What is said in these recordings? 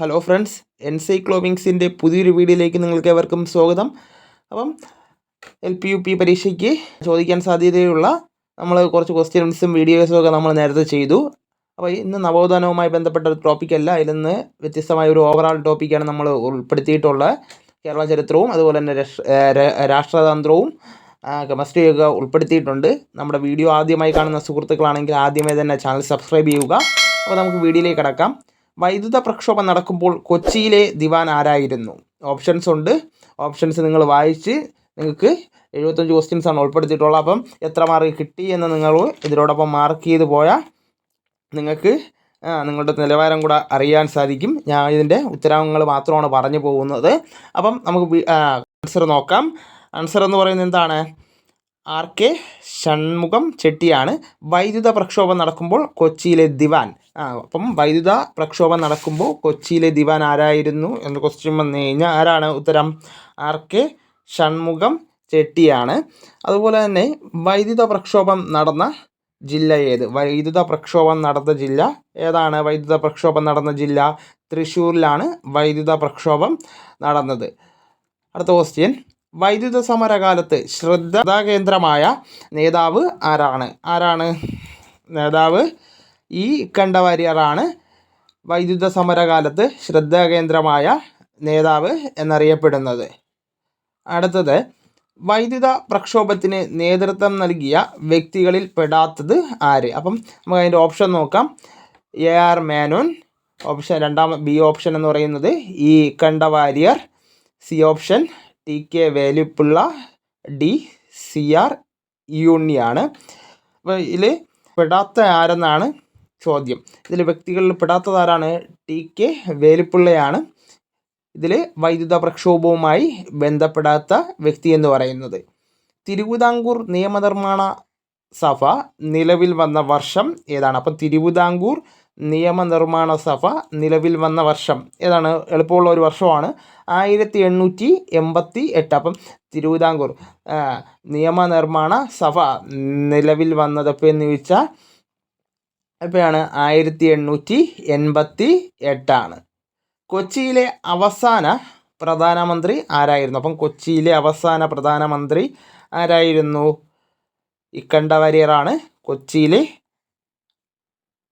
Hello friends എൻസൈക്ലോവിങ്സിന്റെ പുതിയൊരു വീഡിയോയിലേക്ക് നിങ്ങൾക്ക് ഏവർക്കും സ്വാഗതം. അപ്പം എൽ പി യു പി പരീക്ഷയ്ക്ക് ചോദിക്കാൻ സാധ്യതയുള്ള നമ്മൾ കുറച്ച് ക്വസ്റ്റ്യൻസും വീഡിയോസും ഒക്കെ നമ്മൾ നേരത്തെ ചെയ്തു. അപ്പോൾ ഇന്ന് നവോത്ഥാനവുമായി ബന്ധപ്പെട്ട ഒരു ടോപ്പിക്കല്ല ഇതിൽ വ്യത്യസ്തമായ ഒരു ഓവറാൾ ടോപ്പിക്കാണ് നമ്മൾ ഉൾപ്പെടുത്തിയിട്ടുള്ളത്. കേരള ചരിത്രവും അതുപോലെ തന്നെ രാഷ്ട്രതന്ത്രവും കെമിസ്ട്രിയൊക്കെ ഉൾപ്പെടുത്തിയിട്ടുണ്ട്. നമ്മുടെ വീഡിയോ ആദ്യമായി കാണുന്ന സുഹൃത്തുക്കളാണെങ്കിൽ ആദ്യമേ തന്നെ ചാനൽ സബ്സ്ക്രൈബ് ചെയ്യുക. അപ്പോൾ നമുക്ക് വീഡിയോയിലേക്ക് കടക്കാം. വൈദ്യുത പ്രക്ഷോഭം നടക്കുമ്പോൾ കൊച്ചിയിലെ ദിവാൻ ആരായിരുന്നു? ഓപ്ഷൻസ് ഉണ്ട്. ഓപ്ഷൻസ് നിങ്ങൾ വായിച്ച് നിങ്ങൾക്ക് എഴുപത്തഞ്ച് ക്വസ്റ്റ്യൻസ് ആണ് ഉൾപ്പെടുത്തിയിട്ടുള്ളത്. അപ്പം എത്ര മാർക്ക് കിട്ടി എന്ന് നിങ്ങൾ ഇതിനോടൊപ്പം മാർക്ക് ചെയ്ത് പോയാൽ നിങ്ങൾക്ക് നിങ്ങളുടെ നിലവാരം കൂടെ അറിയാൻ സാധിക്കും. ഞാൻ ഇതിന്റെ ഉത്തരങ്ങൾ മാത്രമാണ് പറഞ്ഞു പോകുന്നത്. അപ്പം നമുക്ക് ആൻസർ നോക്കാം. ആൻസർ എന്ന് പറയുന്നത് എന്താണ്? ആർ കെ ഷൺമുഖം ചെട്ടിയാണ്. വൈദ്യുത പ്രക്ഷോഭം നടക്കുമ്പോൾ കൊച്ചിയിലെ ദിവാൻ ആ അപ്പം വൈദ്യുത പ്രക്ഷോഭം നടക്കുമ്പോൾ കൊച്ചിയിലെ ദിവാൻ ആരായിരുന്നു എന്ന ക്വസ്റ്റ്യൻ വന്നു കഴിഞ്ഞാൽ ആരാണ്? ഉത്തരം ആർ കെ ഷൺമുഖം ചെട്ടിയാണ്. അതുപോലെ തന്നെ വൈദ്യുത പ്രക്ഷോഭം നടന്ന ജില്ല ഏത്? വൈദ്യുത പ്രക്ഷോഭം നടന്ന ജില്ല ഏതാണ്? വൈദ്യുത പ്രക്ഷോഭം നടന്ന ജില്ല തൃശ്ശൂരിലാണ് വൈദ്യുത പ്രക്ഷോഭം നടന്നത്. അടുത്ത ക്വസ്റ്റ്യൻ വൈദ്യുത സമരകാലത്ത് ശ്രദ്ധാകേന്ദ്രമായ നേതാവ് ആരാണ്? ആരാണ്? നേതാവ് ഈ കണ്ട വാര്യറാണ് വൈദ്യുത സമരകാലത്ത് ശ്രദ്ധാകേന്ദ്രമായ നേതാവ് എന്നറിയപ്പെടുന്നത്. അടുത്തത് വൈദ്യുത പ്രക്ഷോഭത്തിന് നേതൃത്വം നൽകിയ വ്യക്തികളിൽ പെടാത്തത് ആര്? അപ്പം നമുക്ക് അതിന്റെ ഓപ്ഷൻ നോക്കാം. എ ആർ മേനോൻ ഓപ്ഷൻ രണ്ടാം ബി ഓപ്ഷൻ എന്ന് പറയുന്നത് ഈ കണ്ടവാര്യർ. C option T K Velupillai D C R യൂണിയാണ്. അപ്പോൾ ഇതിൽ പെടാത്ത ആരെന്നാണ്? ചോദ്യം. ഇതിൽ വ്യക്തികളിൽ പെടാത്തതാരാണ് ടി കെ വേലുപ്പിള്ളയാണ്. ഇതിൽ വൈദ്യുത പ്രക്ഷോഭവുമായി ബന്ധപ്പെടാത്ത വ്യക്തി എന്ന് പറയുന്നത്. തിരുവിതാംകൂർ നിയമനിർമ്മാണ സഭ നിലവിൽ വന്ന വർഷം ഏതാണ്? അപ്പം തിരുവിതാംകൂർ നിയമനിർമ്മാണ സഭ നിലവിൽ വന്ന വർഷം ഏതാണ്? എളുപ്പമുള്ള ഒരു വർഷമാണ്. ആയിരത്തി എണ്ണൂറ്റി എൺപത്തി എട്ട് അപ്പം തിരുവിതാംകൂർ നിയമനിർമ്മാണ സഭ നിലവിൽ വന്നത് എപ്പോൾ എന്ന് ചോദിച്ചാൽ എപ്പോഴാണ് ആയിരത്തി എണ്ണൂറ്റി എൺപത്തി എട്ടാണ് കൊച്ചിയിലെ അവസാന പ്രധാനമന്ത്രി ആരായിരുന്നു? അപ്പം കൊച്ചിയിലെ അവസാന പ്രധാനമന്ത്രി ആരായിരുന്നു? ഇക്കണ്ടവരിയറാണ് കൊച്ചിയിലെ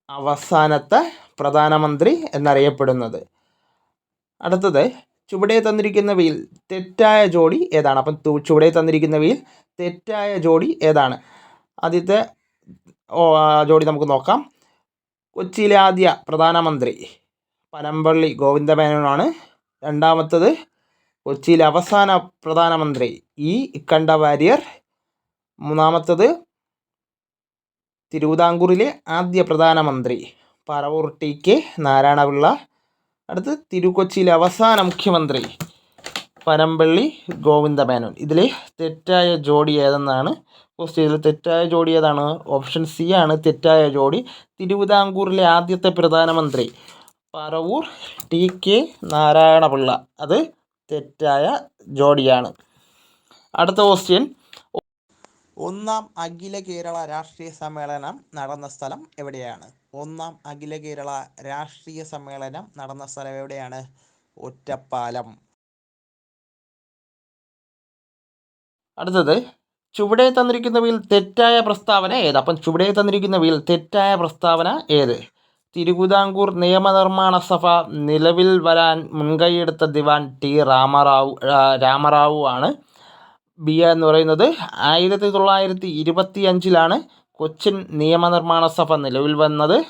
അവസാനത്തെ പ്രധാനമന്ത്രി എന്നറിയപ്പെടുന്നത്. അടുത്തത് ചുവടെ തന്നിരിക്കുന്നവയിൽ തെറ്റായ ജോഡി ഏതാണ്? അപ്പം ചുവടെ തന്നിരിക്കുന്നവയിൽ തെറ്റായ ജോഡി ഏതാണ്? ആദ്യത്തെ ജോഡി നമുക്ക് നോക്കാം. കൊച്ചിയിലെ ആദ്യ പ്രധാനമന്ത്രി പനമ്പള്ളി ഗോവിന്ദമേനോനാണ്. രണ്ടാമത്തത് കൊച്ചിയിലെ അവസാന പ്രധാനമന്ത്രി ഇ ഇക്കണ്ട വാര്യർ. മൂന്നാമത്തത് തിരുവിതാംകൂറിലെ ആദ്യ പ്രധാനമന്ത്രി പറവൂർ ടി കെ നാരായണപിള്ള. അടുത്ത് തിരുക്കൊച്ചിയിലെ അവസാന മുഖ്യമന്ത്രി പനമ്പള്ളി ഗോവിന്ദമേനോൻ. ഇതിലെ തെറ്റായ ജോഡി ഏതെന്നാണ് ഇതിൽ തെറ്റായ ജോഡി ഏതാണ് ഓപ്ഷൻ സി ആണ് തെറ്റായ ജോഡി. തിരുവിതാംകൂറിലെ ആദ്യത്തെ പ്രധാനമന്ത്രി പറവൂർ ടി കെ നാരായണപിള്ള. അത് തെറ്റായ ജോഡിയാണ്. അടുത്ത ക്വസ്റ്റ്യൻ ഒന്നാം അഖില കേരള രാഷ്ട്രീയ സമ്മേളനം നടന്ന സ്ഥലം എവിടെയാണ്? ഒന്നാം അഖില കേരള രാഷ്ട്രീയ സമ്മേളനം നടന്ന സ്ഥലം എവിടെയാണ്? ഒറ്റപ്പാലം. അടുത്തത് ചുവടെ തന്നിരിക്കുന്നവയിൽ തെറ്റായ പ്രസ്താവന ഏത്? അപ്പം ചുവടെ തന്നിരിക്കുന്നവയിൽ തെറ്റായ പ്രസ്താവന ഏത്? തിരുവിതാംകൂർ നിയമനിർമ്മാണ സഭ നിലവിൽ വരാൻ മുൻകൈയെടുത്ത ദിവാൻ ടി രാമറാവു രാമറാവു ആണ്. ബി എന്ന് പറയുന്നത് ആയിരത്തി തൊള്ളായിരത്തി ഇരുപത്തി അഞ്ചിലാണ് കൊച്ചിൻ നിയമനിർമ്മാണ സഭ നിലവിൽ വന്നത്.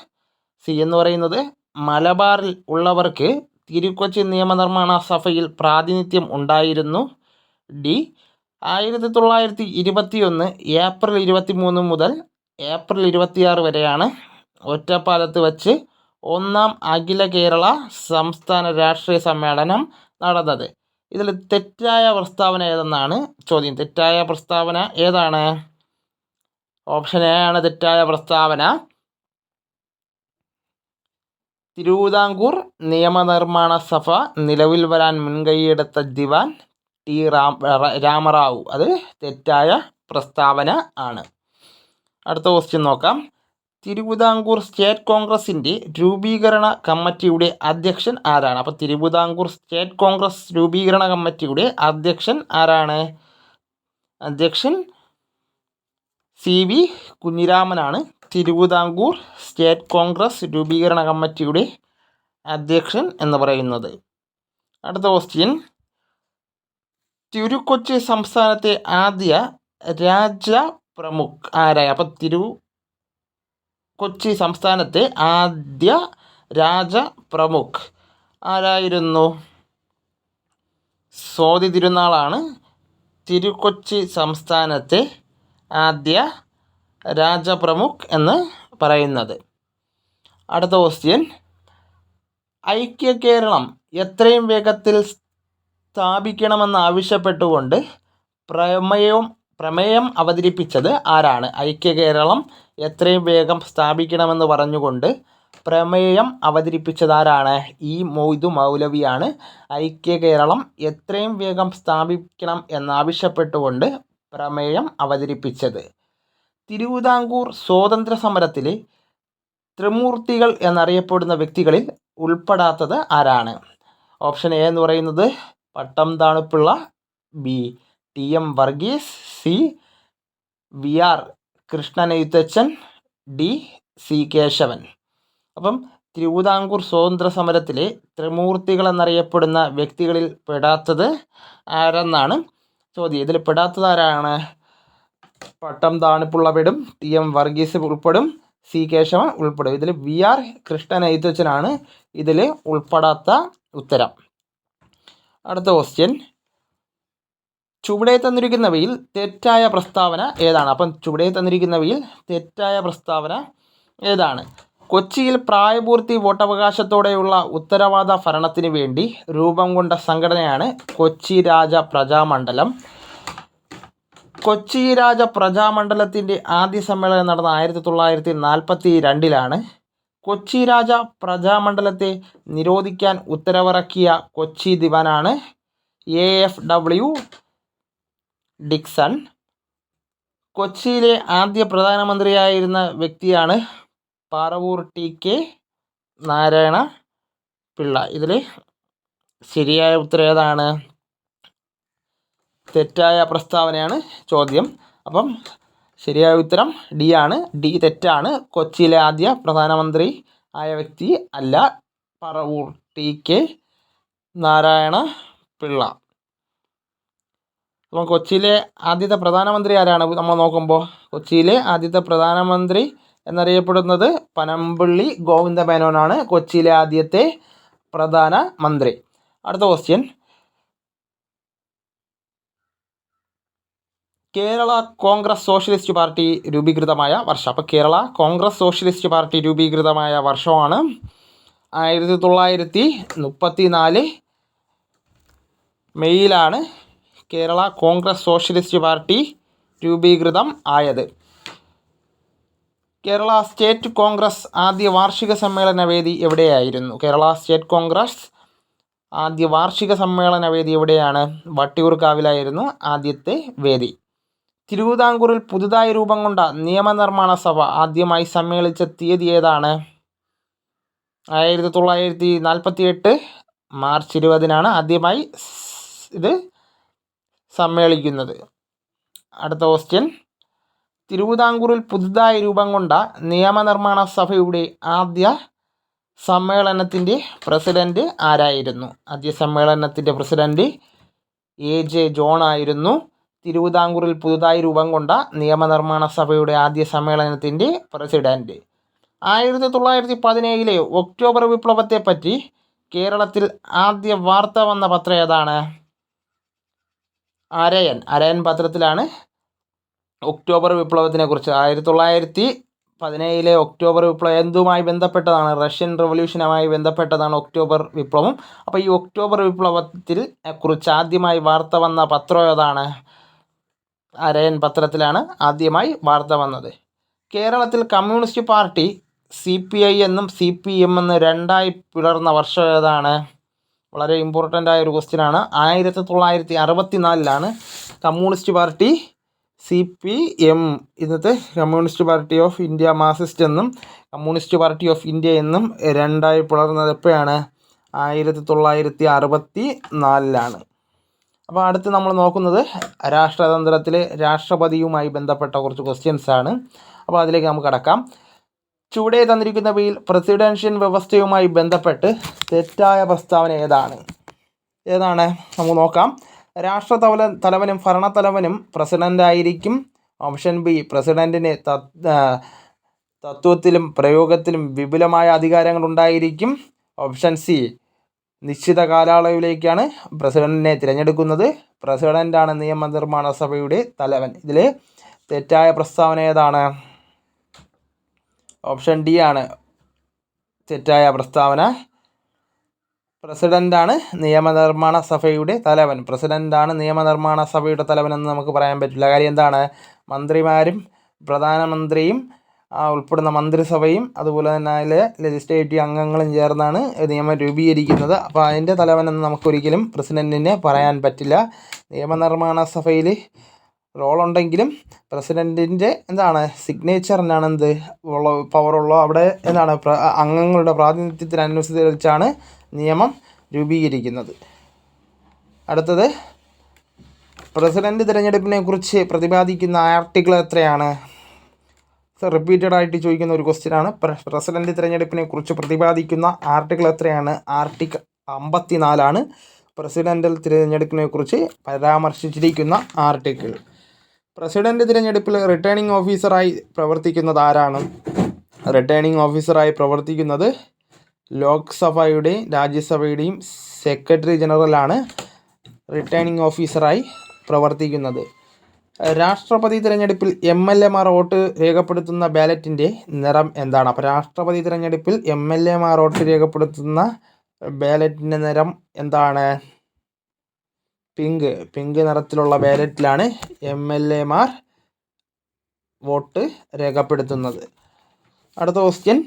സി എന്ന് പറയുന്നത് മലബാറിൽ ഉള്ളവർക്ക് തിരുക്കൊച്ചി നിയമനിർമ്മാണ സഭയിൽ പ്രാതിനിധ്യം ഉണ്ടായിരുന്നു. ഡി ആയിരത്തി തൊള്ളായിരത്തി ഇരുപത്തി ഒന്ന് ഏപ്രിൽ ഇരുപത്തി മൂന്ന് മുതൽ ഏപ്രിൽ ഇരുപത്തിയാറ് വരെയാണ് ഒറ്റപ്പാലത്ത് വച്ച് ഒന്നാം അഖില കേരള സംസ്ഥാന രാഷ്ട്രീയ സമ്മേളനം നടന്നത്. ഇതിൽ തെറ്റായ പ്രസ്താവന ഏതെന്നാണ് ചോദ്യം. തെറ്റായ പ്രസ്താവന ഏതാണ്? ഓപ്ഷൻ എ ആണ് തെറ്റായ പ്രസ്താവന. തിരുവിതാംകൂർ നിയമനിർമ്മാണ സഭ നിലവിൽ വരാൻ മുൻകൈയെടുത്ത ദിവാൻ ടി റാം രാമറാവു. അത് തെറ്റായ പ്രസ്താവന ആണ്. അടുത്ത ക്വസ്റ്റ്യൻ നോക്കാം. തിരുവിതാംകൂർ സ്റ്റേറ്റ് കോൺഗ്രസിന്റെ രൂപീകരണ കമ്മിറ്റിയുടെ അധ്യക്ഷൻ ആരാണ്? അപ്പോൾ തിരുവിതാംകൂർ സ്റ്റേറ്റ് കോൺഗ്രസ് രൂപീകരണ കമ്മിറ്റിയുടെ അധ്യക്ഷൻ ആരാണ്? അധ്യക്ഷൻ സി വി കുഞ്ഞിരാമനാണ്. തിരുവിതാംകൂർ സ്റ്റേറ്റ് കോൺഗ്രസ് രൂപീകരണ കമ്മിറ്റിയുടെ അധ്യക്ഷൻ എന്ന് പറയുന്നത്. അടുത്ത ക്വസ്റ്റ്യൻ തിരുക്കൊച്ചി സംസ്ഥാനത്തെ ആദ്യ രാജ പ്രമുഖ് ആരായ? അപ്പം തിരു കൊച്ചി സംസ്ഥാനത്തെ ആദ്യ രാജ പ്രമുഖ് ആരായിരുന്നു? സ്വാതി തിരുനാളാണ്. തിരുക്കൊച്ചി സംസ്ഥാനത്തെ ആദ്യ രാജപ്രമുഖ് എന്ന് പറയുന്നത്. അടുത്ത ക്വസ്റ്റ്യൻ ഐക്യ കേരളം എത്രയും വേഗത്തിൽ സ്ഥാപിക്കണമെന്ന് പ്രമേയം പ്രമേയം അവതരിപ്പിച്ചത് ആരാണ്? ഐക്യ കേരളം എത്രയും വേഗം സ്ഥാപിക്കണമെന്ന് പറഞ്ഞുകൊണ്ട് പ്രമേയം അവതരിപ്പിച്ചത് ആരാണ്? ഈ മൊയ്തു മൗലവിയാണ്. ഐക്യ കേരളം എത്രയും വേഗം സ്ഥാപിക്കണം എന്നാവശ്യപ്പെട്ടുകൊണ്ട് പ്രമേയം അവതരിപ്പിച്ചത്. തിരുവിതാംകൂർ സ്വാതന്ത്ര്യ സമരത്തിൽ ത്രിമൂർത്തികൾ എന്നറിയപ്പെടുന്ന വ്യക്തികളിൽ ഉൾപ്പെടാത്തത് ആരാണ്? ഓപ്ഷൻ എ എന്ന് പറയുന്നത് പട്ടം തണുപ്പുള്ള B. T M Varghese C. V R Krishnan Ezhuthachan D. C. Keshavan. അപ്പം തിരുവിതാംകൂർ സ്വാതന്ത്ര്യ സമരത്തിലെ ത്രിമൂർത്തികൾ എന്നറിയപ്പെടുന്ന വ്യക്തികളിൽ പെടാത്തത് ആരെന്നാണ് ചോദ്യം. ഇതിൽ പെടാത്തത് ആരാണ്? പട്ടം താണിപ്പുള്ള പെടും ടി എം വർഗീസ് ഉൾപ്പെടും സി. കേശവൻ ഉൾപ്പെടും. ഇതിൽ വി ആർ കൃഷ്ണൻ എഴുത്തച്ഛനാണ് ഇതിൽ ഉൾപ്പെടാത്ത ഉത്തരം. അടുത്ത ക്വസ്റ്റ്യൻ ചുവടെ തന്നിരിക്കുന്നവയിൽ തെറ്റായ പ്രസ്താവന ഏതാണ്? അപ്പം ചുവടെ തന്നിരിക്കുന്നവയിൽ തെറ്റായ പ്രസ്താവന ഏതാണ്? കൊച്ചിയിൽ പ്രായപൂർത്തി വോട്ടവകാശത്തോടെയുള്ള ഉത്തരവാദ ഭരണത്തിന് വേണ്ടി രൂപം കൊണ്ട സംഘടനയാണ് കൊച്ചി രാജ പ്രജാമണ്ഡലം. കൊച്ചി രാജ പ്രജാമണ്ഡലത്തിന്റെ ആദ്യ സമ്മേളനം നടന്ന ആയിരത്തി തൊള്ളായിരത്തി നാൽപ്പത്തി രണ്ടിലാണ് കൊച്ചി രാജ പ്രജാമണ്ഡലത്തെ നിരോധിക്കാൻ ഉത്തരവിറക്കിയ കൊച്ചി ദിവാനാണ് എ എഫ് ഡബ്ല്യു ഡിക്സൺ. കൊച്ചിയിലെ ആദ്യ പ്രധാനമന്ത്രിയായിരുന്ന വ്യക്തിയാണ് പാറവൂർ ടി കെ നാരായണ പിള്ള. ഇതിൽ ശരിയായ ഉത്തരം ഏതാണ്? തെറ്റായ പ്രസ്താവനയാണ് ചോദ്യം. അപ്പം ശരിയായ ഉത്തരം ഡി ആണ്. ഡി തെറ്റാണ്. കൊച്ചിയിലെ ആദ്യ പ്രധാനമന്ത്രി ആയ വ്യക്തി അല്ല പറവൂർ ടി കെ നാരായണ പിള്ള. അപ്പം കൊച്ചിയിലെ ആദ്യത്തെ പ്രധാനമന്ത്രി ആരാണ്? നമ്മൾ നോക്കുമ്പോൾ കൊച്ചിയിലെ ആദ്യത്തെ പ്രധാനമന്ത്രി എന്നറിയപ്പെടുന്നത് പനമ്പിള്ളി ഗോവിന്ദ മേനോനാണ് കൊച്ചിയിലെ ആദ്യത്തെ പ്രധാനമന്ത്രി. അടുത്ത question Kerala Congress Socialist Party രൂപീകൃതമായ വർഷം. അപ്പോൾ കേരള കോൺഗ്രസ് സോഷ്യലിസ്റ്റ് പാർട്ടി രൂപീകൃതമായ വർഷമാണ് ആയിരത്തി തൊള്ളായിരത്തി മുപ്പത്തി നാല് മെയ്യിലാണ് കേരള കോൺഗ്രസ് സോഷ്യലിസ്റ്റ് പാർട്ടി രൂപീകൃതം ആയത്. കേരള സ്റ്റേറ്റ് കോൺഗ്രസ് ആദ്യ വാർഷിക സമ്മേളന വേദി എവിടെയായിരുന്നു? കേരള സ്റ്റേറ്റ് കോൺഗ്രസ് ആദ്യ വാർഷിക സമ്മേളന വേദി എവിടെയാണ്? വട്ടിയൂർക്കാവിലായിരുന്നു ആദ്യത്തെ വേദി. തിരുവിതാംകൂറിൽ പുതുതായി രൂപം കൊണ്ട നിയമനിർമ്മാണ സഭ ആദ്യമായി സമ്മേളിച്ച തീയതി ഏതാണ്? ആയിരത്തി തൊള്ളായിരത്തി നാൽപ്പത്തി എട്ട് മാർച്ച് ഇരുപതിനാണ് ആദ്യമായി ഇത് സമ്മേളിക്കുന്നത്. അടുത്ത ക്വസ്റ്റ്യൻ തിരുവിതാംകൂറിൽ പുതുതായി രൂപം കൊണ്ട നിയമനിർമ്മാണ സഭയുടെ ആദ്യ സമ്മേളനത്തിന്റെ പ്രസിഡന്റ് ആരായിരുന്നു? ആദ്യ സമ്മേളനത്തിന്റെ പ്രസിഡന്റ് എ ജെ ജോൺ ആയിരുന്നു. തിരുവിതാംകൂറിൽ പുതുതായി രൂപം കൊണ്ട നിയമനിർമ്മാണ സഭയുടെ ആദ്യ സമ്മേളനത്തിന്റെ പ്രസിഡന്റ്. ആയിരത്തി തൊള്ളായിരത്തി പതിനേഴിലെ ഒക്ടോബർ വിപ്ലവത്തെപ്പറ്റി കേരളത്തിൽ ആദ്യ വാർത്ത വന്ന പത്രം ഏതാണ്? അരയൻ. അരയൻ പത്രത്തിലാണ് ഒക്ടോബർ വിപ്ലവത്തിനെ കുറിച്ച്. ആയിരത്തി തൊള്ളായിരത്തി പതിനേഴിലെ ഒക്ടോബർ വിപ്ലവം എന്തുമായി ബന്ധപ്പെട്ടതാണ്? റഷ്യൻ റവല്യൂഷനുമായി ബന്ധപ്പെട്ടതാണ് ഒക്ടോബർ വിപ്ലവം. അപ്പോൾ ഈ ഒക്ടോബർ വിപ്ലവത്തിൽ കുറിച്ച് ആദ്യമായി വാർത്ത വന്ന പത്രം ഏതാണ്? അരയൻ പത്രത്തിലാണ് ആദ്യമായി വാർത്ത വന്നത്. കേരളത്തിൽ Communist Party C P I എന്നും സി പി എം എന്ന് രണ്ടായി പിളർന്ന വർഷം ഏതാണ്? വളരെ ഇമ്പോർട്ടന്റ് ആയ ഒരു ക്വസ്റ്റ്യൻ ആണ്. ആയിരത്തി തൊള്ളായിരത്തി അറുപത്തി നാലിലാണ് Communist Party C P M ഇന്നത്തെ Communist Party of India Marxist എന്നും കമ്മ്യൂണിസ്റ്റ് പാർട്ടി ഓഫ് ഇന്ത്യ എന്നും രണ്ടായി പിളർന്നത് എപ്പോഴാണ്? ആയിരത്തി തൊള്ളായിരത്തി അറുപത്തി നാലിലാണ് അപ്പോൾ അടുത്ത് നമ്മൾ നോക്കുന്നത് രാഷ്ട്രതന്ത്രത്തിൽ രാഷ്ട്രപതിയുമായി ബന്ധപ്പെട്ട കുറച്ച് ക്വസ്റ്റ്യൻസ് ആണ്. അപ്പോൾ അതിലേക്ക് നമുക്ക് കടക്കാം. ചുവടെ തന്നിരിക്കുന്നവയിൽ പ്രസിഡൻഷ്യൻ വ്യവസ്ഥയുമായി ബന്ധപ്പെട്ട് തെറ്റായ പ്രസ്താവന ഏതാണ്? ഏതാണ്? നമുക്ക് നോക്കാം. രാഷ്ട്രതല തലവനും ഭരണത്തലവനും പ്രസിഡന്റായിരിക്കും ഓപ്ഷൻ ബി പ്രസിഡന്റിന് തത്വത്തിലും പ്രയോഗത്തിലും വിപുലമായ അധികാരങ്ങൾ ഉണ്ടായിരിക്കും. ഓപ്ഷൻ സി നിശ്ചിത കാലയളവിലേക്കാണ് പ്രസിഡന്റിനെ തിരഞ്ഞെടുക്കുന്നത്. പ്രസിഡന്റാണ് നിയമനിർമ്മാണ സഭയുടെ തലവൻ. ഇതിൽ തെറ്റായ പ്രസ്താവന ഏതാണ്? ഓപ്ഷൻ ഡി ആണ് തെറ്റായ പ്രസ്താവന. പ്രസിഡന്റാണ് നിയമനിർമ്മാണ സഭയുടെ തലവൻ. പ്രസിഡന്റാണ് നിയമനിർമ്മാണ സഭയുടെ തലവൻ എന്ന് നമുക്ക് പറയാൻ പറ്റില്ല. കാര്യം എന്താണ്? മന്ത്രിമാരും പ്രധാനമന്ത്രിയും ഉൾപ്പെടുന്ന മന്ത്രിസഭയും അതുപോലെ തന്നെ അതിലെ ലെജിസ്ലേറ്റീവ് അംഗങ്ങളും ചേർന്നാണ് നിയമം രൂപീകരിക്കുന്നത്. അപ്പോൾ അതിന്റെ തലവനെന്ന് നമുക്കൊരിക്കലും പ്രസിഡന്റിനെ പറയാൻ പറ്റില്ല. നിയമനിർമ്മാണ സഭയിൽ റോളുണ്ടെങ്കിലും പ്രസിഡന്റിന്റെ എന്താണ് സിഗ്നേച്ചറിനാണ് എന്ത് ഉള്ള പവറുള്ളോ അവിടെ എന്താണ് അംഗങ്ങളുടെ പ്രാതിനിധ്യത്തിനനുസരിച്ചാണ് നിയമം രൂപീകരിക്കുന്നത്. അടുത്തത് പ്രസിഡന്റ് തിരഞ്ഞെടുപ്പിനെ കുറിച്ച് പ്രതിപാദിക്കുന്ന ആർട്ടിക്കിൾ എത്രയാണ്? റിപ്പീറ്റഡ് ആയിട്ട് ചോദിക്കുന്ന ഒരു ക്വസ്റ്റ്യൻ ആണ്. പ്രസിഡന്റ് തിരഞ്ഞെടുപ്പിനെ കുറിച്ച് പ്രതിപാദിക്കുന്ന ആർട്ടിക്കിൾ എത്രയാണ്? ആർട്ടിക്കിൾ അമ്പത്തിനാലാണ് പ്രസിഡന്റൽ തിരഞ്ഞെടുപ്പിനെ കുറിച്ച് പരാമർശിച്ചിരിക്കുന്ന ആർട്ടിക്കിൾ പ്രസിഡന്റ് തിരഞ്ഞെടുപ്പിൽ റിട്ടേണിംഗ് ഓഫീസറായി പ്രവർത്തിക്കുന്നത് ആരാണ്? റിട്ടേണിംഗ് ഓഫീസറായി പ്രവർത്തിക്കുന്നത് ലോക്സഭയുടെയും രാജ്യസഭയുടെയും സെക്രട്ടറി ജനറലാണ് റിട്ടേണിംഗ് ഓഫീസറായി പ്രവർത്തിക്കുന്നത്. രാഷ്ട്രപതി തിരഞ്ഞെടുപ്പിൽ എം എൽ എമാർ വോട്ട് രേഖപ്പെടുത്തുന്ന ബാലറ്റിന്റെ നിറം എന്താണ്? അപ്പോൾ രാഷ്ട്രപതി തിരഞ്ഞെടുപ്പിൽ എം എൽ എമാർ വോട്ട് രേഖപ്പെടുത്തുന്ന ബാലറ്റിന്റെ നിറം എന്താണ്? പിങ്ക്. പിങ്ക് നിറത്തിലുള്ള ബാലറ്റിലാണ് എം എൽ എമാർ വോട്ട് രേഖപ്പെടുത്തുന്നത്. അടുത്ത ക്വസ്റ്റ്യൻ.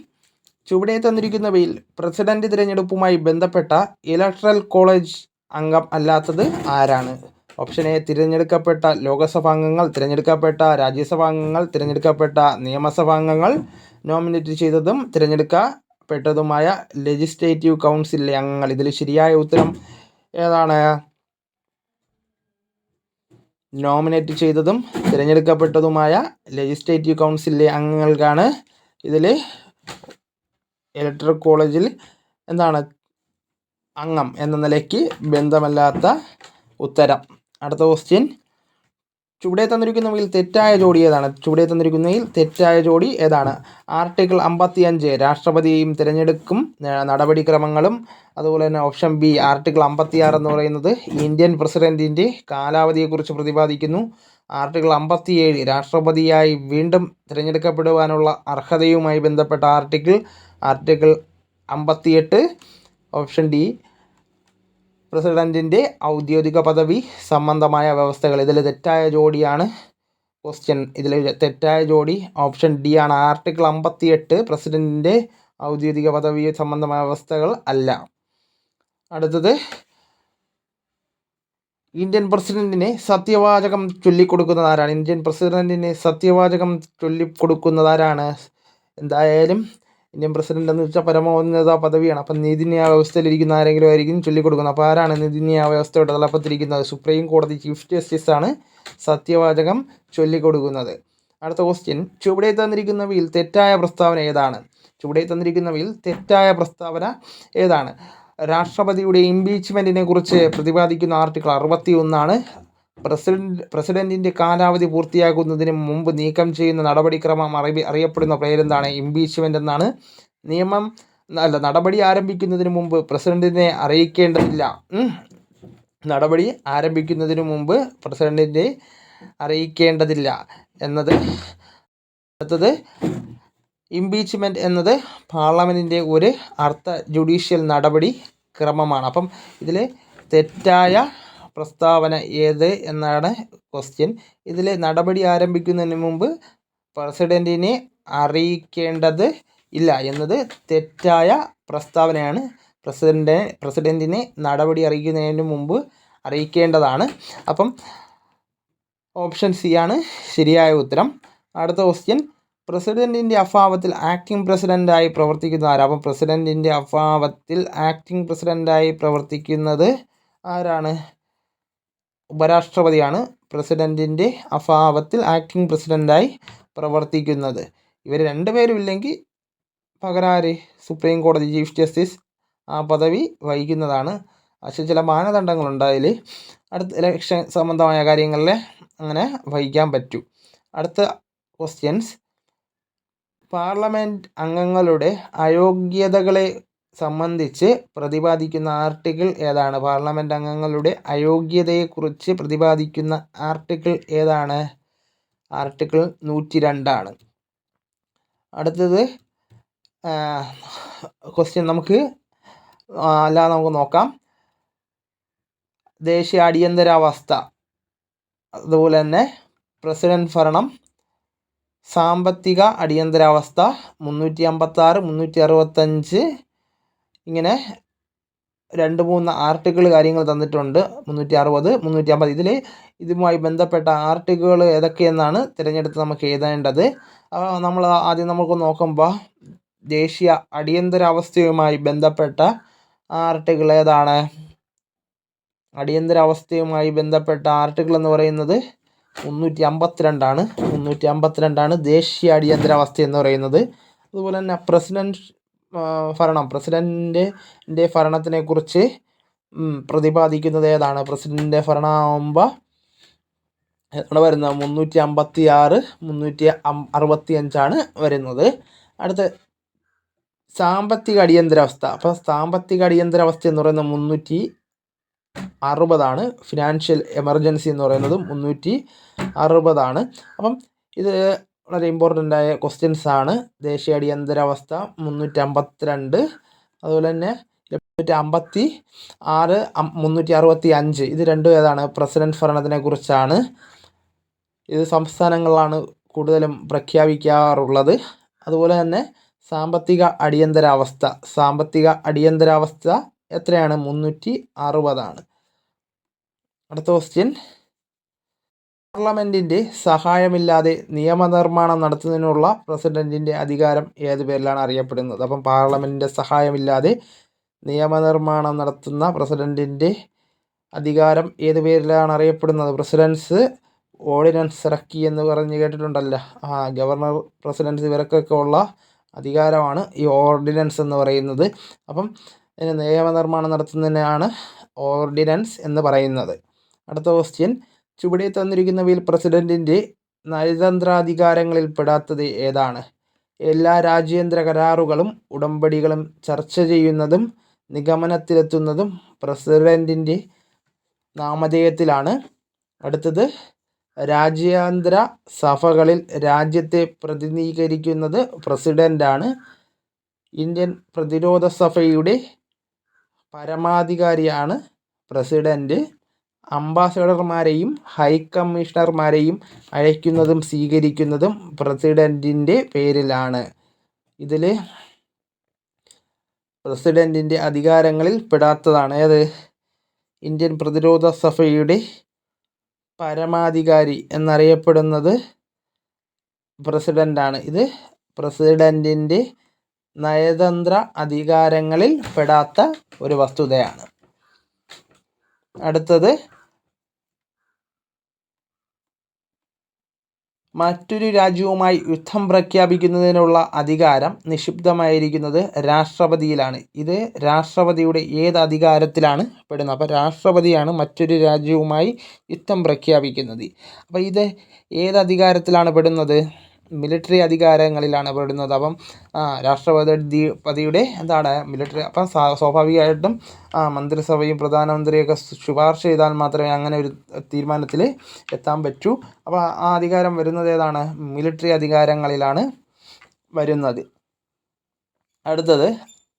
ചുവടെ തന്നിരിക്കുന്നവയിൽ പ്രസിഡന്റ് തിരഞ്ഞെടുപ്പുമായി ബന്ധപ്പെട്ട ഇലക്ട്രൽ കോളേജ് അംഗം അല്ലാത്തത് ആരാണ്? ഓപ്ഷൻ എ തിരഞ്ഞെടുക്കപ്പെട്ട ലോകസഭാംഗങ്ങൾ തിരഞ്ഞെടുക്കപ്പെട്ട രാജ്യസഭാംഗങ്ങൾ തിരഞ്ഞെടുക്കപ്പെട്ട നിയമസഭാംഗങ്ങൾ നോമിനേറ്റ് ചെയ്തതും തിരഞ്ഞെടുക്കപ്പെട്ടതുമായ ലെജിസ്ലേറ്റീവ് കൗൺസിലിലെ അംഗങ്ങൾ. ഇതിൽ ശരിയായ ഉത്തരം ഏതാണ്? നോമിനേറ്റ് ചെയ്തതും തിരഞ്ഞെടുക്കപ്പെട്ടതുമായ ലെജിസ്ലേറ്റീവ് കൗൺസിലിലെ അംഗങ്ങൾക്കാണ് ഇതിൽ ഇലക്ട്രൽ കോളേജിൽ എന്താണ്? അംഗം എന്ന നിലയ്ക്ക് ബന്ധമല്ലാത്ത ഉത്തരം. അടുത്ത ക്വസ്റ്റ്യൻ ചുവടെ തന്നിരിക്കുന്നവയിൽ തെറ്റായ ജോഡി ഏതാണ്? ചുവടെ തന്നിരിക്കുന്നതിൽ തെറ്റായ ജോഡി ഏതാണ്? ആർട്ടിക്കിൾ അമ്പത്തി അഞ്ച് രാഷ്ട്രപതിയെയും തിരഞ്ഞെടുക്കും നടപടിക്രമങ്ങളും അതുപോലെ തന്നെ ഓപ്ഷൻ ബി ആർട്ടിക്കിൾ അമ്പത്തി ആറ് എന്ന് പറയുന്നത് ഇന്ത്യൻ പ്രസിഡന്റിന്റെ കാലാവധിയെക്കുറിച്ച് പ്രതിപാദിക്കുന്നു. ആർട്ടിക്കിൾ അമ്പത്തിയേഴ് രാഷ്ട്രപതിയായി വീണ്ടും തിരഞ്ഞെടുക്കപ്പെടുവാനുള്ള അർഹതയുമായി ബന്ധപ്പെട്ട ആർട്ടിക്കിൾ ആർട്ടിക്കിൾ അമ്പത്തിയെട്ട് ഓപ്ഷൻ ഡി പ്രസിഡന്റിന്റെ ഔദ്യോഗിക പദവി സംബന്ധമായ വ്യവസ്ഥകൾ. ഇതിൽ തെറ്റായ ജോഡിയാണ് ക്വസ്റ്റ്യൻ. ഇതിൽ തെറ്റായ ജോഡി ഓപ്ഷൻ ഡി ആണ്. ആർട്ടിക്കിൾ അമ്പത്തിയെട്ട് പ്രസിഡന്റിന്റെ ഔദ്യോഗിക പദവി സംബന്ധമായ വ്യവസ്ഥകൾ അല്ല. അടുത്തത് ഇന്ത്യൻ പ്രസിഡന്റിനെ സത്യവാചകം ചൊല്ലിക്കൊടുക്കുന്നതാരാണ്? ഇന്ത്യൻ പ്രസിഡന്റിനെ സത്യവാചകം ചൊല്ലിക്കൊടുക്കുന്നതാരാണ്? എന്തായാലും ഇന്ത്യൻ പ്രസിഡന്റ് എന്ന് വെച്ചാൽ പരമോന്നത പദവിയാണ്. അപ്പം നീതിന്യായ വ്യവസ്ഥയിലിരിക്കുന്ന ആരെങ്കിലും ആയിരിക്കും ചൊല്ലിക്കൊടുക്കുന്നത്. അപ്പോൾ ആരാണ് നീതിന്യായ വ്യവസ്ഥയുടെ തലപ്പത്തിരിക്കുന്നത് സുപ്രീം കോടതി ചീഫ് ജസ്റ്റിസ് ആണ് സത്യവാചകം ചൊല്ലിക്കൊടുക്കുന്നത്. അടുത്ത ക്വസ്റ്റ്യൻ ചുവടെ തന്നിരിക്കുന്നവയിൽ തെറ്റായ പ്രസ്താവന ഏതാണ്? ചുവടെ തന്നിരിക്കുന്നവയിൽ തെറ്റായ പ്രസ്താവന ഏതാണ്? രാഷ്ട്രപതിയുടെ ഇംപീച്ച്മെന്റിനെ കുറിച്ച് പ്രതിപാദിക്കുന്ന ആർട്ടിക്കിൾ അറുപത്തി ഒന്നാണ് പ്രസിഡന്റ് പ്രസിഡന്റിന്റെ കാലാവധി പൂർത്തിയാകുന്നതിന് മുമ്പ് നീക്കം ചെയ്യുന്ന നടപടിക്രമം അറിയ അറിയപ്പെടുന്ന പേരെന്താണ്? ഇംപീച്ച്മെന്റ് എന്നാണ്. നിയമം അല്ല നടപടി ആരംഭിക്കുന്നതിന് മുമ്പ് പ്രസിഡന്റിനെ അറിയിക്കേണ്ടതില്ല. നടപടി ആരംഭിക്കുന്നതിന് മുമ്പ് പ്രസിഡന്റിനെ അറിയിക്കേണ്ടതില്ല എന്നത് അടുത്തത് ഇംപീച്ച്മെന്റ് എന്നത് പാർലമെന്റിന്റെ ഒരു അർത്ഥ ജുഡീഷ്യൽ നടപടി ക്രമമാണ്. അപ്പം ഇതിൽ തെറ്റായ പ്രസ്താവന ഏത് എന്നാണ് ക്വസ്റ്റ്യൻ ഇതിൽ നടപടി ആരംഭിക്കുന്നതിന് മുമ്പ് പ്രസിഡന്റിനെ അറിയിക്കേണ്ടത് ഇല്ല എന്നത് തെറ്റായ പ്രസ്താവനയാണ്. പ്രസിഡന്റ് പ്രസിഡന്റിനെ നടപടി അറിയിക്കുന്നതിന് മുമ്പ് അറിയിക്കേണ്ടതാണ്. അപ്പം ഓപ്ഷൻ സി ആണ് ശരിയായ ഉത്തരം. അടുത്ത ക്വസ്റ്റ്യൻ പ്രസിഡന്റിന്റെ അഭാവത്തിൽ ആക്ടിംഗ് പ്രസിഡന്റായി പ്രവർത്തിക്കുന്ന ആരാണ് അപ്പം പ്രസിഡന്റിന്റെ അഭാവത്തിൽ ആക്ടിംഗ് പ്രസിഡന്റായി പ്രവർത്തിക്കുന്നത് ആരാണ്? ഉപരാഷ്ട്രപതിയാണ് പ്രസിഡന്റിന്റെ അഭാവത്തിൽ ആക്ടിംഗ് പ്രസിഡന്റായി പ്രവർത്തിക്കുന്നത്. ഇവർ രണ്ടുപേരും ഇല്ലെങ്കിൽ പകരം സുപ്രീം കോടതി ചീഫ് ജസ്റ്റിസ് ആ പദവി വഹിക്കുന്നതാണ്. പക്ഷേ ചില മാനദണ്ഡങ്ങളുണ്ട് അടുത്ത ഇലക്ഷൻ സംബന്ധമായ കാര്യങ്ങളിൽ അങ്ങനെ വഹിക്കാൻ പറ്റൂ. അടുത്ത ക്വസ്റ്റ്യൻസ് പാർലമെന്റ് അംഗങ്ങളുടെ അയോഗ്യതകളെ സംബന്ധിച്ച് പ്രതിപാദിക്കുന്ന ആർട്ടിക്കിൾ ഏതാണ്? പാർലമെന്റ് അംഗങ്ങളുടെ അയോഗ്യതയെക്കുറിച്ച് പ്രതിപാദിക്കുന്ന ആർട്ടിക്കിൾ ഏതാണ്? ആർട്ടിക്കിൾ നൂറ്റി രണ്ടാണ് അടുത്തത് ക്വസ്റ്റ്യൻ നമുക്ക് അല്ലാതെ നമുക്ക് നോക്കാം. ദേശീയ അടിയന്തരാവസ്ഥ. അതുപോലെ തന്നെ പ്രസിഡന്റ് ഭരണം സാമ്പത്തിക അടിയന്തരാവസ്ഥ മുന്നൂറ്റി അമ്പത്താറ് മുന്നൂറ്റി അറുപത്തഞ്ച് ഇങ്ങനെ രണ്ട് മൂന്ന് ആർട്ടിക്കിൾ കാര്യങ്ങൾ തന്നിട്ടുണ്ട്. മുന്നൂറ്റി അറുപത് മുന്നൂറ്റി അമ്പത് ഇതിൽ ഇതുമായി ബന്ധപ്പെട്ട ആർട്ടിക്കിൾ ഏതൊക്കെയെന്നാണ് തിരഞ്ഞെടുത്ത് നമുക്ക് എഴുതേണ്ടത്. നമ്മൾ ആദ്യം നമുക്ക് നോക്കുമ്പോൾ ദേശീയ അടിയന്തരാവസ്ഥയുമായി ബന്ധപ്പെട്ട ആർട്ടിക്കിൾ ഏതാണ്? അടിയന്തരാവസ്ഥയുമായി ബന്ധപ്പെട്ട ആർട്ടിക്കിൾ എന്ന് പറയുന്നത് മുന്നൂറ്റി അമ്പത്തിരണ്ടാണ് മുന്നൂറ്റി അമ്പത്തിരണ്ടാണ് ദേശീയ അടിയന്തരാവസ്ഥ എന്ന് പറയുന്നത്. അതുപോലെ തന്നെ പ്രസിഡന്റ് ഭരണം. പ്രസിഡന്റിന്റെ ഭരണത്തിനെക്കുറിച്ച് പ്രതിപാദിക്കുന്നത് ഏതാണ്? പ്രസിഡന്റിന്റെ ഭരണമാകുമ്പോൾ എവിടെ വരുന്നത്? മുന്നൂറ്റി അമ്പത്തി ആറ് മുന്നൂറ്റി അറുപത്തി അഞ്ചാണ് വരുന്നത്. അടുത്ത സാമ്പത്തിക അടിയന്തരാവസ്ഥ. അപ്പോൾ സാമ്പത്തിക അടിയന്തരാവസ്ഥ എന്ന് പറയുന്നത് മുന്നൂറ്റി അറുപതാണ് ഫിനാൻഷ്യൽ എമർജൻസി എന്ന് പറയുന്നത് മുന്നൂറ്റി അറുപതാണ് അപ്പം ഇത് വളരെ ഇമ്പോർട്ടന്റ് ആയ ക്വസ്റ്റ്യൻസ് ആണ്. ദേശീയ അടിയന്തരാവസ്ഥ മുന്നൂറ്റി അമ്പത്തിരണ്ട് അതുപോലെ തന്നെ മുന്നൂറ്റി അമ്പത്തി ആറ് മുന്നൂറ്റി അറുപത്തി അഞ്ച് ഇത് രണ്ടും ഏതാണ്? പ്രസിഡന്റ് ഭരണത്തിനെ കുറിച്ചാണ്. ഇത് സംസ്ഥാനങ്ങളാണ് കൂടുതലും പ്രഖ്യാപിക്കാറുള്ളത്. അതുപോലെ തന്നെ സാമ്പത്തിക അടിയന്തരാവസ്ഥ. സാമ്പത്തിക അടിയന്തരാവസ്ഥ എത്രയാണ്? മുന്നൂറ്റി അറുപതാണ് അടുത്ത ക്വസ്റ്റ്യൻ പാർലമെന്റിന്റെ സഹായമില്ലാതെ നിയമനിർമ്മാണം നടത്തുന്നതിനുള്ള പ്രസിഡന്റിന്റെ അധികാരം ഏത് പേരിലാണ് അറിയപ്പെടുന്നത്? അപ്പം പാർലമെന്റിന്റെ സഹായമില്ലാതെ നിയമനിർമ്മാണം നടത്തുന്ന പ്രസിഡന്റിന്റെ അധികാരം ഏത് പേരിലാണ് അറിയപ്പെടുന്നത്? പ്രസിഡൻസ് ഓർഡിനൻസ് ഇറക്കി എന്ന് പറഞ്ഞ് കേട്ടിട്ടുണ്ടല്ലോ. ആ ഗവർണർ പ്രസിഡൻസ് ഇവർക്കൊക്കെ ഉള്ള അധികാരമാണ് ഈ ഓർഡിനൻസ് എന്ന് പറയുന്നത്. അപ്പം നിയമനിർമ്മാണം നടത്തുന്നതിനാണ് ഓർഡിനൻസ് എന്ന് പറയുന്നത്. അടുത്ത ക്വസ്റ്റ്യൻ. ചുവടെ തന്നിരിക്കുന്നവയിൽ പ്രസിഡന്റിന്റെ നയതന്ത്രാധികാരങ്ങളിൽ പെടാത്തത് ഏതാണ്? എല്ലാ രാജ്യാന്തര കരാറുകളും ഉടമ്പടികളും ചർച്ച ചെയ്യുന്നതും നിഗമനത്തിലെത്തുന്നതും പ്രസിഡന്റിന്റെ നാമധേയത്തിലാണ്. അടുത്തത് രാജ്യാന്തര സഭകളിൽ രാജ്യത്തെ പ്രതിനിധീകരിക്കുന്നത് പ്രസിഡന്റാണ് ഇന്ത്യൻ പ്രതിരോധ സഭയുടെ പരമാധികാരിയാണ് പ്രസിഡന്റ് അംബാസഡർമാരെയും ഹൈ കമ്മീഷണർമാരെയും അയക്കുന്നതും സ്വീകരിക്കുന്നതും പ്രസിഡന്റിന്റെ പേരിലാണ്. ഇതിൽ പ്രസിഡന്റിന്റെ അധികാരങ്ങളിൽ പെടാത്തതാണ്. ഏത്? ഇന്ത്യൻ പ്രതിരോധ സഭയുടെ പരമാധികാരി എന്നറിയപ്പെടുന്നത് പ്രസിഡന്റാണ് ഇത് പ്രസിഡന്റിന്റെ നയതന്ത്ര അധികാരങ്ങളിൽ പെടാത്ത ഒരു വസ്തുതയാണ്. അടുത്തത് മറ്റൊരു രാജ്യവുമായി യുദ്ധം പ്രഖ്യാപിക്കുന്നതിനുള്ള അധികാരം നിക്ഷിപ്തമായിരിക്കുന്നത് രാഷ്ട്രപതിയിലാണ്. ഇത് രാഷ്ട്രപതിയുടെ ഏത് അധികാരത്തിലാണ് പെടുന്നത്? അപ്പോൾ രാഷ്ട്രപതിയാണ് മറ്റൊരു രാജ്യവുമായി യുദ്ധം പ്രഖ്യാപിക്കുന്നത്. അപ്പോൾ ഇത് ഏത് അധികാരത്തിലാണ് പെടുന്നത്? മിലിറ്ററി അധികാരങ്ങളിലാണ് പെടുന്നത് അപ്പം രാഷ്ട്രപതി പതിയുടെ എന്താണ് മിലിറ്ററി അപ്പം സ്വാഭാവികമായിട്ടും മന്ത്രിസഭയും പ്രധാനമന്ത്രിയൊക്കെ ശുപാർശ ചെയ്താൽ മാത്രമേ അങ്ങനെ ഒരു തീരുമാനത്തിൽ എത്താൻ പറ്റൂ. അപ്പോൾ ആ അധികാരം വരുന്നത് ഏതാണ്? മിലിറ്ററി അധികാരങ്ങളിലാണ് വരുന്നത്. അടുത്തത്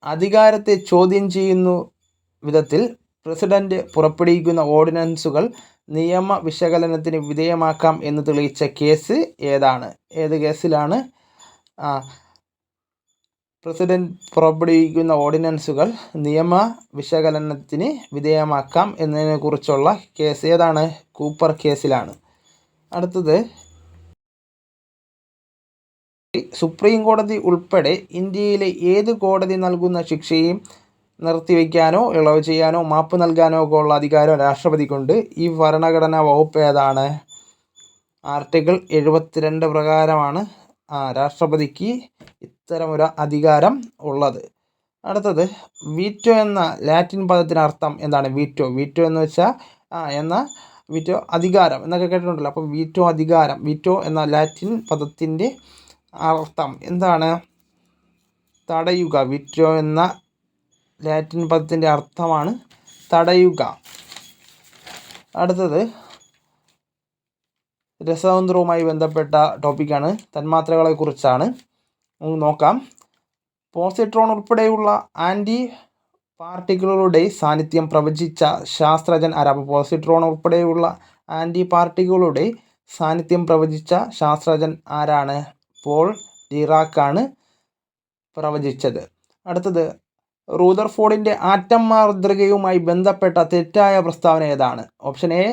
അധികാരത്തെ ചോദ്യം ചെയ്യുന്നു വിധത്തിൽ പ്രസിഡന്റ് പുറപ്പെടുവിക്കുന്ന ഓർഡിനൻസുകൾ നിയമ വിശകലനത്തിന് വിധേയമാക്കാം എന്ന് തെളിയിച്ച കേസ് ഏതാണ്? ഏത് കേസിലാണ്? പ്രസിഡന്റ് പുറപ്പെടുവിക്കുന്ന ഓർഡിനൻസുകൾ നിയമ വിശകലനത്തിന് വിധേയമാക്കാം എന്നതിനെക്കുറിച്ചുള്ള കേസ് ഏതാണ്? കൂപ്പർ കേസിലാണ്. അടുത്തത് സുപ്രീം കോടതി ഉൾപ്പെടെ ഇന്ത്യയിലെ ഏത് കോടതി നൽകുന്ന ശിക്ഷയും നിർത്തിവെക്കാനോ ഇളവ് ചെയ്യാനോ മാപ്പ് നൽകാനോ ഒക്കെ ഉള്ള അധികാരം രാഷ്ട്രപതിക്കുണ്ട്. ഈ ഭരണഘടനാ വകുപ്പ് ഏതാണ്? ആർട്ടിക്കിൾ എഴുപത്തിരണ്ട് പ്രകാരമാണ് രാഷ്ട്രപതിക്ക് ഇത്തരമൊരു അധികാരം ഉള്ളത്. അടുത്തത് വീറ്റോ എന്ന ലാറ്റിൻ പദത്തിന് അർത്ഥം എന്താണ്? വീറ്റോ. വീറ്റോ എന്ന് വെച്ചാൽ ആ എന്ന വീറ്റോ അധികാരം എന്നൊക്കെ കേട്ടിട്ടുണ്ടല്ലോ. അപ്പോൾ വീറ്റോ അധികാരം വീറ്റോ എന്ന ലാറ്റിൻ പദത്തിന്റെ അർത്ഥം എന്താണ്? തടയുക. വിറ്റോ എന്ന ലാറ്റിൻ പദത്തിന്റെ അർത്ഥമാണ് തടയുക. അടുത്തത് രസതന്ത്രവുമായി ബന്ധപ്പെട്ട ടോപ്പിക്കാണ്. തന്മാത്രകളെക്കുറിച്ചാണ്. നമുക്ക് നോക്കാം. പോസിട്രോൺ ഉൾപ്പെടെയുള്ള ആന്റി പാർട്ടിക്കിളുകളുടെ സാന്നിധ്യം പ്രവചിച്ച ശാസ്ത്രജ്ഞൻ ആരാ? പോസിട്രോൺ ഉൾപ്പെടെയുള്ള ആന്റി പാർട്ടിക്കിളുകളുടെ സാന്നിധ്യം പ്രവചിച്ച ശാസ്ത്രജ്ഞൻ ആരാണ്? പോൾ ഡിറാക്കാണ് പ്രവചിച്ചത്. അടുത്തത് റൂദർഫോർഡിന്റെ ആറ്റം മാതൃകയുമായി ബന്ധപ്പെട്ട തെറ്റായ പ്രസ്താവന ഏതാണ്? ഓപ്ഷൻ എ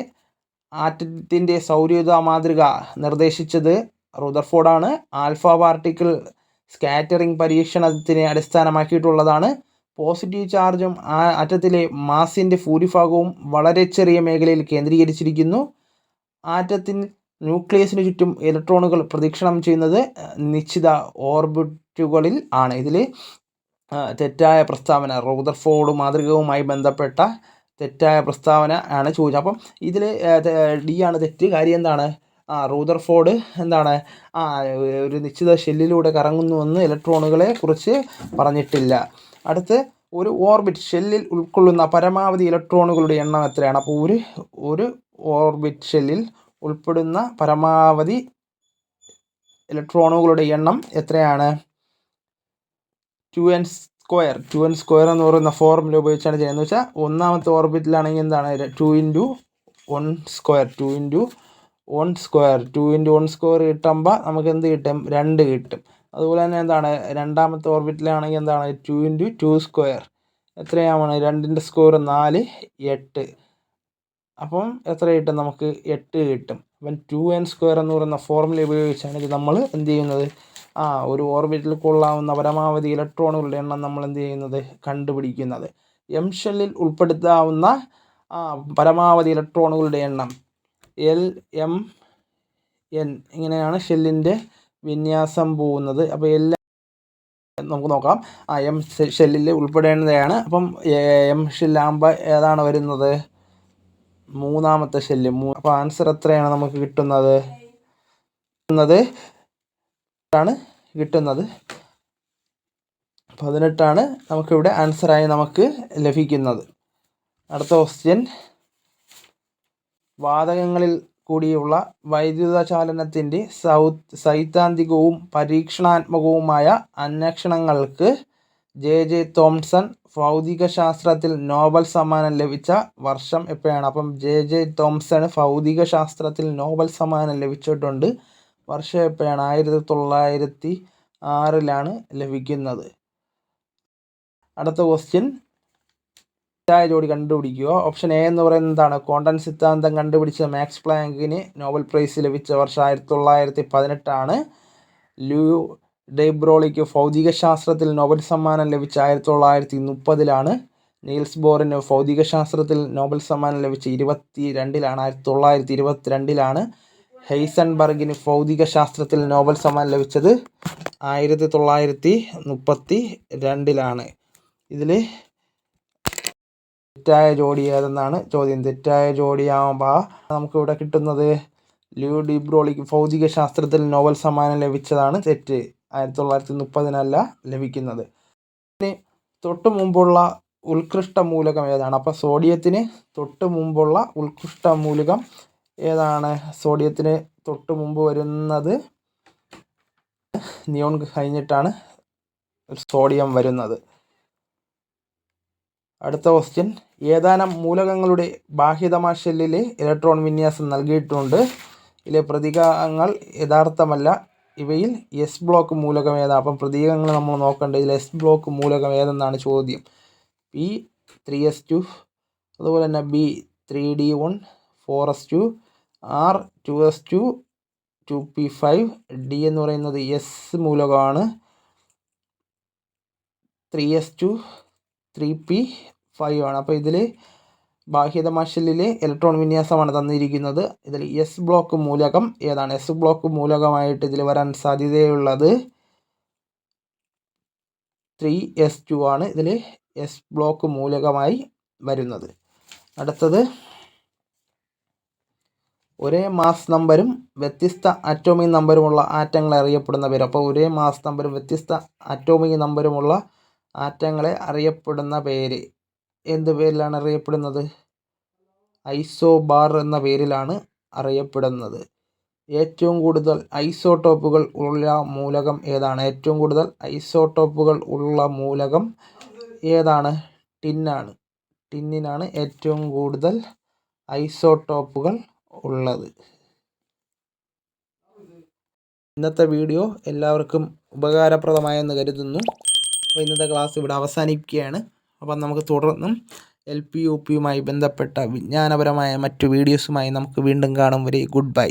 ആറ്റത്തിന്റെ സൗരയുത മാതൃക നിർദ്ദേശിച്ചത് റൂദർഫോർഡാണ്. ആൽഫ പാർട്ടിക്കിൾ സ്കാറ്ററിംഗ് പരീക്ഷണത്തിനെ അടിസ്ഥാനമാക്കിയിട്ടുള്ളതാണ്. പോസിറ്റീവ് ചാർജും ആറ്റത്തിലെ മാസിന്റെ ഭൂരിഭാഗവും വളരെ ചെറിയ മേഖലയിൽ കേന്ദ്രീകരിച്ചിരിക്കുന്നു. ആറ്റത്തിൽ ന്യൂക്ലിയസിന് ചുറ്റും ഇലക്ട്രോണുകൾ പ്രദക്ഷിണം ചെയ്യുന്നത് നിശ്ചിത ഓർബിറ്റുകളിൽ ആണ്. ഇതിൽ തെറ്റായ പ്രസ്താവന റൂദർഫോർഡ് മാതൃകവുമായി ബന്ധപ്പെട്ട തെറ്റായ പ്രസ്താവന ആണ് ചോദിച്ചത്. അപ്പം ഇതിൽ ഡി ആണ് തെറ്റ്. കാര്യം എന്താണ്? ആ റൂദർഫോർഡ് എന്താണ്? ആ ഒരു നിശ്ചിത ഷെല്ലിലൂടെ കറങ്ങുന്നുവെന്ന് ഇലക്ട്രോണുകളെ കുറിച്ച് പറഞ്ഞിട്ടില്ല. അടുത്ത് ഒരു ഓർബിറ്റ് ഷെല്ലിൽ ഉൾക്കൊള്ളുന്ന പരമാവധി ഇലക്ട്രോണുകളുടെ എണ്ണം എത്രയാണ്? അപ്പോൾ ഒരു ഒരു ഓർബിറ്റ് ഷെല്ലിൽ ഉൾപ്പെടുന്ന പരമാവധി ഇലക്ട്രോണുകളുടെ എണ്ണം എത്രയാണ്? Two N square two N square എന്ന് പറയുന്ന ഫോർമുല ഉപയോഗിച്ചാണ് ചെയ്യുന്നത്. വെച്ചാൽ ഒന്നാമത്തെ ഓർബിറ്റിലാണെങ്കിൽ എന്താണ്? Two into one square two into one square two into one square കിട്ടുമ്പോൾ നമുക്ക് എന്ത് കിട്ടും? രണ്ട് കിട്ടും. അതുപോലെ തന്നെ എന്താണ്? രണ്ടാമത്തെ ഓർബിറ്റിലാണെങ്കിൽ എന്താണ്? ടു ഇന്റു ടു സ്ക്വയർ എത്രയാണ് രണ്ടിന്റെ സ്ക്വയർ നാല് എട്ട്. അപ്പം എത്ര കിട്ടും? നമുക്ക് എട്ട് കിട്ടും. അപ്പം ടു എൻ സ്ക്വയർ എന്ന് പറയുന്ന ഫോർമുല ഉപയോഗിച്ചാണ് ഇത് നമ്മൾ എന്ത് ചെയ്യുന്നത്? ആ ഒരു ഓർബിറ്റിൽ കൊള്ളാവുന്ന പരമാവധി ഇലക്ട്രോണുകളുടെ എണ്ണം നമ്മൾ എന്ത് ചെയ്യുന്നത്? കണ്ടുപിടിക്കുന്നത്. എം ഷെല്ലിൽ ഉൾപ്പെടുത്താവുന്ന പരമാവധി ഇലക്ട്രോണുകളുടെ എണ്ണം. എൽ എം എൻ ഇങ്ങനെയാണ് ഷെല്ലിന്റെ വിന്യാസം പോകുന്നത്. അപ്പോൾ എല്ലാ നമുക്ക് നോക്കാം. ആ എം ഷെല്ലിൽ ഉൾപ്പെടേണ്ടതാണ്. അപ്പം എം ഷെല്ലാകുമ്പോൾ ഏതാണ് വരുന്നത്? മൂന്നാമത്തെ ഷെല്ല് മൂ അപ്പോൾ ആൻസർ എത്രയാണ് നമുക്ക് കിട്ടുന്നത്? കിട്ടുന്നത് ആണ് കിട്ടുന്നത്. പതിനെട്ടാണ് നമുക്കിവിടെ ആൻസറായി നമുക്ക് ലഭിക്കുന്നത്. അടുത്ത ക്വസ്റ്റ്യൻ വാതകങ്ങളിൽ കൂടിയുള്ള വൈദ്യുത ചാലനത്തിന്റെ സൗ സൈദ്ധാന്തികവും പരീക്ഷണാത്മകവുമായ അന്വേഷണങ്ങൾക്ക് ജെ. ജെ. തോംസൺ ഭൗതികശാസ്ത്രത്തിൽ നോബൽ സമ്മാനം ലഭിച്ച വർഷം എപ്പോഴാണ് അപ്പം ജെ. ജെ. തോംസൺ ഭൗതികശാസ്ത്രത്തിൽ നോബൽ സമ്മാനം ലഭിച്ചിട്ടുണ്ട്. വർഷം എപ്പോഴാണ്? ആയിരത്തി തൊള്ളായിരത്തി ആറിലാണ് ലഭിക്കുന്നത്. അടുത്ത ക്വസ്റ്റ്യൻ തെറ്റായ ജോഡി കണ്ടുപിടിക്കുക. ഓപ്ഷൻ എ എന്ന് പറയുന്നത് എന്താണ്? കോണ്ടൻ സിദ്ധാന്തം കണ്ടുപിടിച്ച മാക്സ് പ്ലാങ്കിന് നോബൽ പ്രൈസ് ലഭിച്ച വർഷം ആയിരത്തി തൊള്ളായിരത്തി പതിനെട്ടാണ് ലൂ ഡെബ്രോളിക്ക് ഭൗതികശാസ്ത്രത്തിൽ നോബൽ സമ്മാനം ലഭിച്ച ആയിരത്തി തൊള്ളായിരത്തി മുപ്പതിലാണ് നീൽസ് ബോറിന് ഭൗതികശാസ്ത്രത്തിൽ നോബൽ സമ്മാനം ലഭിച്ച ഇരുപത്തി രണ്ടിലാണ് ആയിരത്തി തൊള്ളായിരത്തി ഇരുപത്തി രണ്ടിലാണ് ഭൗതിക ശാസ്ത്രത്തിൽ നോബൽ സമ്മാനം ലഭിച്ചത് ആയിരത്തി തൊള്ളായിരത്തി മുപ്പത്തി രണ്ടിലാണ് ഇതിൽ തെറ്റായ ജോഡി ഏതെന്നാണ് ചോദ്യം. തെറ്റായ ജോഡിയാകുമ്പോൾ നമുക്കിവിടെ കിട്ടുന്നത് ലിയോ ഡിബ്രോളിക്ക് ഭൗതിക ശാസ്ത്രത്തിൽ നോബൽ സമ്മാനം ലഭിച്ചതാണ് തെറ്റ്. ആയിരത്തി തൊള്ളായിരത്തി മുപ്പതിനല്ല ലഭിക്കുന്നത്. പിന്നെ തൊട്ട് മുമ്പുള്ള ഉത്കൃഷ്ട മൂലകം ഏതാണ്? അപ്പോൾ സോഡിയത്തിന് തൊട്ട് മുമ്പുള്ള ഉത്കൃഷ്ട മൂലകം ഏതാണ്? സോഡിയത്തിന് തൊട്ട് മുമ്പ് വരുന്നത് നിയോൺ കഴിഞ്ഞിട്ടാണ് സോഡിയം വരുന്നത്. അടുത്ത ക്വസ്റ്റ്യൻ ഏതാനും മൂലകങ്ങളുടെ ബാഹ്യതമ ഷെല്ലിലെ ഇലക്ട്രോൺ വിന്യാസം നൽകിയിട്ടുണ്ട്. ഇതിലെ പ്രതീകങ്ങൾ യഥാർത്ഥമല്ല. ഇവയിൽ എസ് ബ്ലോക്ക് മൂലകം ഏതാണ് അപ്പം പ്രതീകങ്ങൾ നമ്മൾ നോക്കേണ്ടത് ഇതിൽ എസ് ബ്ലോക്ക് മൂലകം ഏതെന്നാണ് ചോദ്യം. പി ത്രീ എസ് ടു അതുപോലെ തന്നെ B three D one four S two R two S two two P five D എന്ന് പറയുന്നത് എസ് മൂലകമാണ്. Three S two three P five ആണ്. അപ്പോൾ ഇതിൽ ബാഹ്യതമാശലിലെ ഇലക്ട്രോൺ വിന്യാസമാണ് തന്നിരിക്കുന്നത്. ഇതിൽ എസ് ബ്ലോക്ക് മൂലകം ഏതാണ്? എസ് ബ്ലോക്ക് മൂലകമായിട്ട് ഇതിൽ വരാൻ സാധ്യതയുള്ളത് ത്രീ എസ് ടു ആണ്. ഇതിൽ എസ് ബ്ലോക്ക് മൂലകമായി വരുന്നത്. അടുത്തത് ഒരേ മാസ് നമ്പരും വ്യത്യസ്ത അറ്റോമിക് നമ്പരുമുള്ള ആറ്റങ്ങളെ അറിയപ്പെടുന്ന പേര്. അപ്പോൾ ഒരേ മാസ് നമ്പരും വ്യത്യസ്ത അറ്റോമിക് നമ്പരുമുള്ള ആറ്റങ്ങളെ അറിയപ്പെടുന്ന പേര്. എന്ത് പേരിലാണ് അറിയപ്പെടുന്നത്? ഐസോബാർ എന്ന പേരിലാണ് അറിയപ്പെടുന്നത്. ഏറ്റവും കൂടുതൽ ഐസോടോപ്പുകൾ ഉള്ള മൂലകം ഏതാണ്? ഏറ്റവും കൂടുതൽ ഐസോടോപ്പുകൾ ഉള്ള മൂലകം ഏതാണ്? ടിന്നാണ്. ടിന്നിനാണ് ഏറ്റവും കൂടുതൽ ഐസോട്ടോപ്പുകൾ ഉള്ളത്. ഇന്നത്തെ വീഡിയോ എല്ലാവർക്കും ഉപകാരപ്രദമായെന്ന് കരുതുന്നു. അപ്പോൾ ഇന്നത്തെ ക്ലാസ് ഇവിടെ അവസാനിക്കുകയാണ് അപ്പം നമുക്ക് തുടർന്നും എൽ പി യു പിയുമായി ബന്ധപ്പെട്ട വിജ്ഞാനപരമായ മറ്റു വീഡിയോസുമായി നമുക്ക് വീണ്ടും കാണും വരെ. Good bye.